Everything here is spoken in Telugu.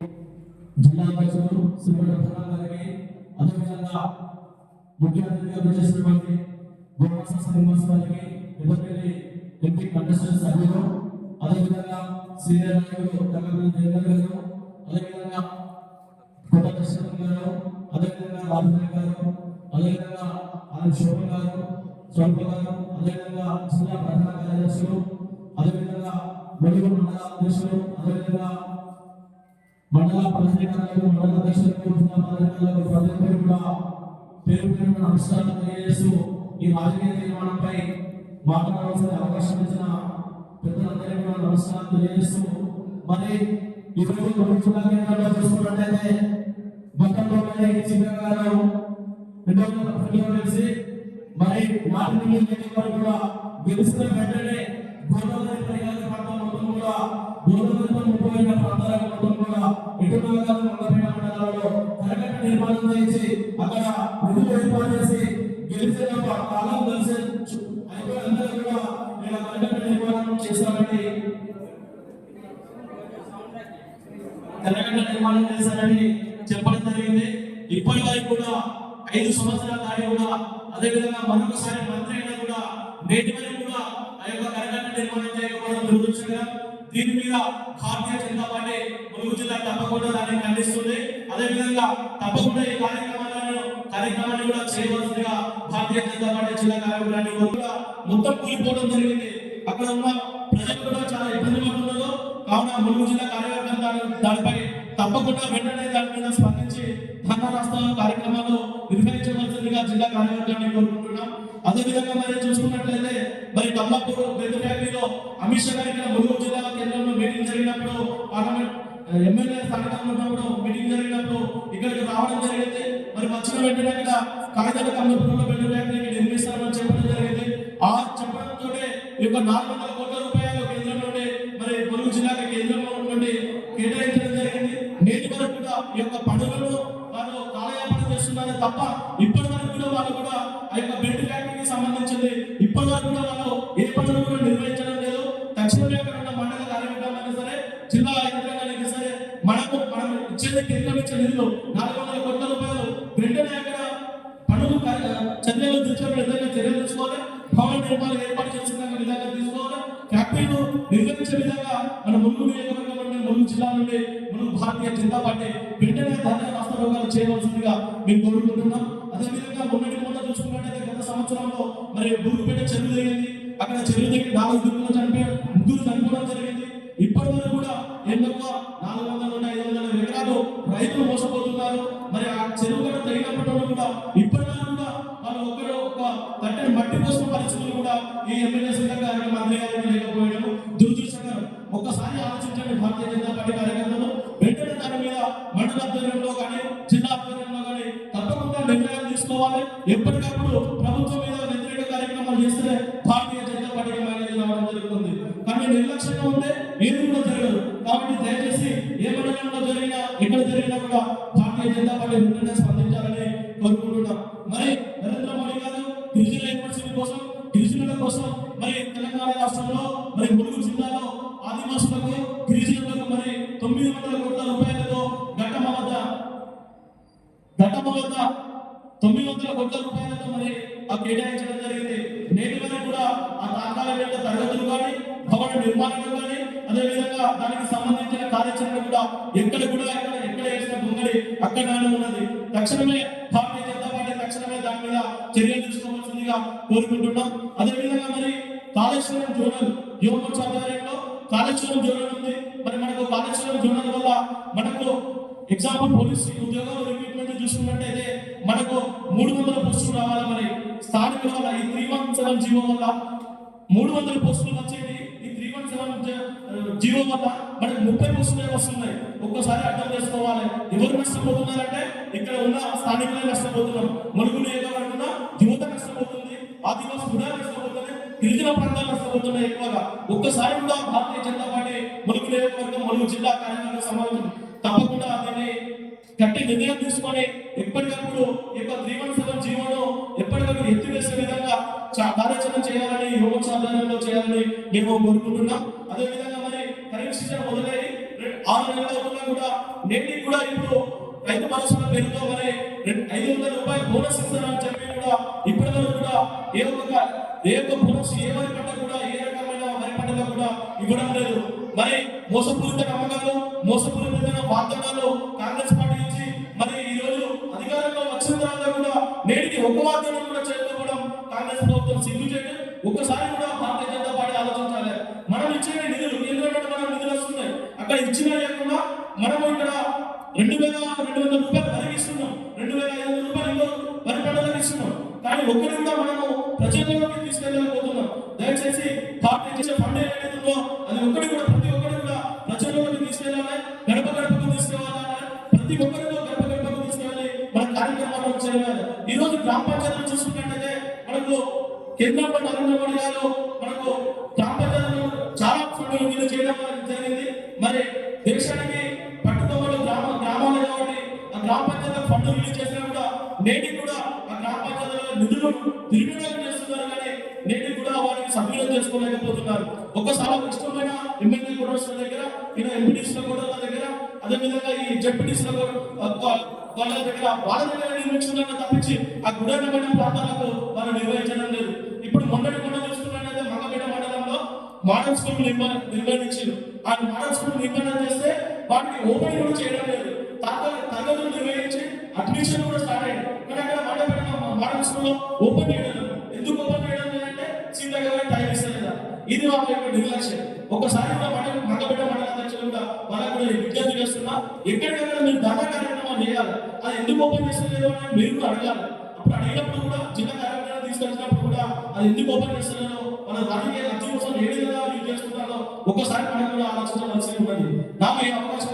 జిల్లా అధ్యక్షులు శ్రీమతి ప్రసాద్ గారికి అదేవిధంగా ముఖ్య అతిథిగా వచ్చేసినటువంటి గోమాస శ్రీనివాస్ గారికి ఎదుర్కొని ఎంపీ కంటెస్టెంట్ సభ్యులు అదేవిధంగా సీనియర్ నాయకులు తగ్గపల్లి దేవేంద్ర గారు అదేవిధంగా కొత్త కృష్ణ గారు అదేవిధంగా రాజధాని గారు అదేవిధంగా ఆయన శోభన్ గారు స్వల్ప గారు అదేవిధంగా జిల్లా ప్రధాన కార్యదర్శులు అదేవిధంగా వెలుగు మండల అధ్యక్షులు అదేవిధంగా మండల ప్రతినిధులకు మండల అధ్యక్షులకు జిల్లా ప్రతినిధులకు ప్రతి కూడా పేరు పేరు నమస్కారాలు తెలియజేస్తూ ఈ రాజకీయ నిర్మాణంపై మాట్లాడవలసిన అవకాశం ఇచ్చిన పెద్దలందరికీ కూడా నమస్కారం తెలియజేస్తూ మరి ఈరోజు రెండు జిల్లా చూసుకున్నట్లయితే మొత్తంలోనే చిన్నగారు రెండు వందల ప్రతిలో కలిసి మరి నాటి కూడా గెలుస్తున్న వెంటనే నిర్మాణం చేసి అక్కడ నిధులు ఏర్పాటు చేసి గెలిచిన కాలం కలిసి అయిపోయినందరూ కూడా ఇలా నిర్మాణం చేస్తామని తెలంగాణ నిర్మాణం చేశానని చెప్పడం జరిగింది. ఇప్పటి వరకు కూడా ఐదు సంవత్సరాల దాడి కూడా అదేవిధంగా మరొకసారి మంత్రి అయినా కూడా నేటి వరకు కూడా ఆ యొక్క తెలంగాణ నిర్మాణం చేయకపోవడం దురదృష్టంగా దీని మీద భారతీయ జనతా పార్టీ ములుగు జిల్లా తప్పకుండా దాన్ని ఖండిస్తుంది. అదేవిధంగా తప్పకుండా ఈ కార్యక్రమాలను కార్యక్రమాన్ని కూడా చేయవలసిందిగా భారతీయ జనతా పార్టీ జిల్లా కార్యక్రమాన్ని కూడా మొత్తం కూలిపోవడం జరిగింది. అక్కడ ఉన్న ప్రజలు కూడా చాలా ఇబ్బంది పడుతున్నారు. కావున ములుగు జిల్లా కార్యవర్గం దానిపై తప్పకుండా వెంటనే దాని మీద స్పందించి ధర్నా రాష్ట్రాల కార్యక్రమాలు నిర్వహించవలసిందిగా జిల్లా కార్యవర్గాన్ని కోరుకుంటున్నాం. అదేవిధంగా మరి చూసుకున్నట్లయితే మరి కమలాపూర్ బెల్ట్ ఫ్యాక్టరీలో అమిత్ షా గారికి ఎమ్మెల్యే స్థానంలో ఉన్నప్పుడు మీటింగ్ జరిగినప్పుడు ఇక్కడికి రావడం జరిగింది. మరి వచ్చిన వెంటనే ఇక్కడ కాగితాల కమలాపూర్లో బెల్ట్ ఫ్యాక్టరీకి నిర్మిస్తామని చెప్పడం జరిగింది. ఆ చెప్పడంతో ఈ యొక్క నాలుగు వందల కోట్ల రూపాయలు కేంద్రం నుండి మరి పొరుగు జిల్లాకి కేంద్రం నుండి కేటాయించడం జరిగింది. నేటి వరకు కూడా ఈ యొక్క పనులను వారు కాలయాపన చేస్తున్నారు తప్ప ఇప్పటి వరకు కూడా వాళ్ళు కూడా ఆ యొక్క బెడ్ ఫ్యాక్టరీకి సంబంధించింది. ఇప్పటి వరకు కూడా వాళ్ళు ఏ పనులు కూడా నిర్వహించడం లేదు. తక్షణమే అక్కడ ఉన్న మండల కార్యక్రమాలైనా సరే జిల్లా యంత్రాంగానికి సరే మనకు మనం ఇచ్చేది కేంద్రం నిధులు నాలుగు వందల కోట్ల రూపాయలు. వెంటనే అక్కడ పనులు చర్యలు తీసుకునే విధంగా చర్యలు తీసుకోవాలి? భవన నిర్మాణాలు ఏర్పాటు చేసిన విధంగా తీసుకోవాలి? ఫ్యాక్టరీలు నిర్వహించే విధంగా మన ములుగు నియోజకవర్గం నుండి ములుగు జిల్లా నుండి ములుగు భారతీయ జనతా పార్టీ వెంటనే ధర్నా రాష్ట్ర రోగాలు చేయవలసిందిగా మేము కోరుకుంటున్నాం. అదేవిధంగా మొన్నటి మొన్న చూసుకున్నట్టయితే గత సంవత్సరంలో మరి బూరుపేట చెరువు జరిగింది. అక్కడ చెరువు దగ్గర నాలుగు దుర్గులు చనిపోయారు. ముగ్గురు చనిపోవడం జరిగింది. ఇప్పటి వరకు కూడా ఎన్నో నాలుగు వందల నుండి ఐదు కాదు రైతులు మోసపోతున్నారు. మరి ఆ చెరువు కూడా తగినప్పటి కూడా ఇప్పటి కూడా వాళ్ళు ఒకరు ఒక కట్టెని మట్టి పోసిన పరిస్థితులు కూడా ఈ ఎమ్మెల్యే సీఎం గారికి మంత్రి గారికి లేకపోవడం దురదృష్టకరం. ఒక్కసారి ఆలోచించండి భారతీయ జనతా పార్టీ కార్యకర్తలు. వెంటనే దాని మీద మండల ఆధ్వర్యంలో కానీ జిల్లా ఆధ్వర్యంలో కానీ తప్పకుండా నిర్ణయాలు తీసుకోవాలి. ఎప్పటికప్పుడు ప్రభుత్వం మీద వ్యతిరేక కార్యక్రమాలు చేస్తే భారతీయ జనతా పార్టీకి మైలేజ్ రావడం జరుగుతుంది. కానీ నిర్లక్ష్యంగా ఉంటే ఏది కూడా జరగదు. కాబట్టి దయచేసి జరిగినా ఎక్కడ జరిగినా కూడా భారతీయ జనతా పార్టీ వెంటనే స్పందించాలని కోరుకుంటున్నాం. మరి నరేంద్ర మోడీ గారు గిరిజన యూనివర్సిటీ కోసం గిరిజనుల కోసం మరి తెలంగాణ రాష్ట్రంలో మరి ములుగు జిల్లాలో ఆదివాసులకు గిరిజనులకు మరి తొమ్మిది వందల కోట్ల రూపాయలతో ఘటమ వద్ద ఘటమ వద్ద తొమ్మిది వందల కోట్ల రూపాయలతో మరి ఆ కేటాయించడం జరిగింది. నేటి వరకు కూడా ఆ తాత్కాలిక తరగతులు కానీ భవన నిర్మాణం కానీ అదేవిధంగా దానికి సంబంధించిన కార్యాచరణ కూడా ఎక్కడ కూడా ఎక్కడ ఎక్కడ వేసిన బొమ్మడి అక్కడనే ఉన్నది. తక్షణమే భారతీయ జనతా పార్టీ తక్షణమే దాని మీద చర్యలు తీసుకోవాల్సిందిగా కోరుకుంటున్నాం. అదేవిధంగా మరి కాళేశ్వరం జోనల్ యువమోర్చా ఆధ్వర్యంలో కాళేశ్వరం జోనల్ ఉంది. మరి మనకు కాళేశ్వరం జోనల్ వల్ల మనకు ఎగ్జాంపుల్ పోలీస్ ఉద్యోగాలు రిక్రూట్మెంట్ చూసుకున్నట్టయితే మనకు మూడు వందల పోస్టులు రావాలి మరి. స్థానికుల వల్ల ఈ త్రీ వన్ సెవెన్ జీవో వల్ల మూడు వందల పోస్టులు వచ్చేది జీవో వల్ల మనకి ముప్పై పుస్తకాలు వస్తున్నాయి. ఒక్కసారి అర్థం చేసుకోవాలి. ఎవరు నష్టపోతున్నారంటే ఇక్కడ ఉన్న స్థానికులే నష్టపోతున్నాం ములుగు నియోజకవర్గంలో యువత నష్టపోతుంది ఆదివాసి కూడా నష్టపోతుంది గిరిజన ప్రాంతాలు నష్టపోతున్నాయి ఎక్కువగా. ఒక్కసారి కూడా భారతీయ జనతా పార్టీ మలుగు నియోజకవర్గం ములుగు జిల్లా కార్యక్రమ సమావేశం తప్పకుండా దీన్ని గట్టి నిర్ణయం తీసుకొని ఎప్పటికప్పుడు యొక్క త్రీ సగం జీవనం ఎప్పటికప్పుడు ఎత్తివేసే విధంగా చా- కార్యాచరణ చేయాలని యువ సాధనంలో చేయాలని మేము కోరుకుంటున్నాం. అదేవిధంగా సీజన్ మొదలై ఆరు నెలలు అవుతున్నా కూడా నేటికి కూడా ఇప్పుడు రైతు భరోసా పేరుతో మరి రెండు- ఐదు వందల రూపాయలు బోనస్ ఇస్తారని చెప్పి కూడా ఇప్పటి వరకు కూడా ఏ ఒక్క ఏ ఒక్క బోనస్ ఏ వరి పంట కూడా ఏ రకమైన వరి పంటలో కూడా ఇవ్వడం లేదు. మరి మోసపూరిత నమ్మకాలు మోసపూరితమైన వాగ్దానాలు కాంగ్రెస్ పార్టీ నుంచి మరి ఈ రోజు అధికారంలో వచ్చిన తర్వాత కూడా నేటికి ఒక వాగ్దానం కూడా చేయకపోవడం కాంగ్రెస్ ప్రభుత్వం సిగ్గు చేయడం. ఒక్కసారి కూడా భారతీయ జనతా పార్టీ ఆలోచించాలి మనం ఇచ్చిన నిధులు కేంద్రంలో మనం నిధులు వస్తున్నాయి అక్కడ ఇచ్చినా లేకుండా మనం ఇక్కడ రెండు వేల రెండు వందల రూపాయలు వరకు ఇస్తున్నాం రెండు వేల ఐదు వందల రూపాయలు ఇంకో వరి పంటలకు ఇస్తున్నాం కానీ ఒక్కటి కూడా మనము ప్రజల్లోకి తీసుకెళ్ళకపోతున్నాం దయచేసి పార్టీ చేసే ఫండ్ ఏదైతే ఉందో అది ఒక్కటి కూడా ప్రతి ఒక్కరు కూడా ప్రజల్లోకి తీసుకెళ్ళాలి. గడప గడపకు తీసుకెళ్ళాలి. ప్రతి ఒక్కరితో గడప గడపకు తీసుకెళ్ళాలి మన కార్యక్రమాలు చేయాలి ఈ రోజు గ్రామ పంచాయతీలు చూసుకున్నట్టయితే మనకు కేంద్రంలో నరేంద్ర మోడీ గారు మనకు గ్రామ పంచాయతీలు చాలా ఫండ్ విడుదల చేయడం జరిగింది. మరి దేశానికి ఫండ్లు రిలీజ్ చేసినా కూడా నేటి కూడా ఆ గ్రామ పంచాయతీల నిధులు దుర్వినియోగం చేస్తున్నారు కానీ నేటి కూడా వారిని సద్వినియోగం చేసుకోలేకపోతున్నారు. ఒక్కసారి ఇష్టమైన ఎమ్మెల్యే కూడా దగ్గర ఇలా ఎంపీటీస్లో కూడా దగ్గర అదే విధంగా ఈ జడ్పీటీస్లో కూడా వాళ్ళ దగ్గర వాళ్ళ దగ్గర నిర్మించుకున్న తప్పించి ఆ గుడైన ప్రాంతాలకు వాళ్ళు నిర్వహించడం లేదు. ఇప్పుడు మొన్నటి కూడా చూసుకున్నట్లయితే మంగపేట మండలంలో మోడల్ స్కూల్ నిర్మాణం నిర్వహించారు ఆ మోడల్ స్కూల్ నిర్మాణం చేస్తే వాటికి ఓపెన్ కూడా చేయడం లేదు. తరగతులు తరగతులు నిర్వహించి అడ్మిషన్ కూడా స్టార్ట్ అయ్యింది. కానీ అక్కడ మండపేట మోడల్ స్కూల్లో ఓపెన్ చేయడం ఎందుకు ఓపెన్ చేయడం లేదంటే గారు టైం ఇస్తలేదా ఇది వాళ్ళ యొక్క నిర్లక్ష్యం. ఒకసారి కూడా మండల మంగపేట మండల అధ్యక్షులు కూడా వాళ్ళకు కూడా విజ్ఞప్తి చేస్తున్నా ఎక్కడికక్కడ మీరు దాకా కార్యక్రమాలు చేయాలి. అది ఎందుకు ఓపెన్ చేస్తలేదు అని మీరు కూడా అడగాలి. అప్పుడు అడిగినప్పుడు కూడా జిల్లా కార్యక్రమాలు తీసుకొచ్చినప్పుడు కూడా అది ఎందుకు ఓపెన్ చేస్తున్నారో మన దానికి లక్ష్యం కోసం ఏ విధంగా యూజ్ చేసుకుంటారో ఒకసారి మనం కూడా ఆలోచించవలసి ఉన్నది నాకు ఏ అవకాశం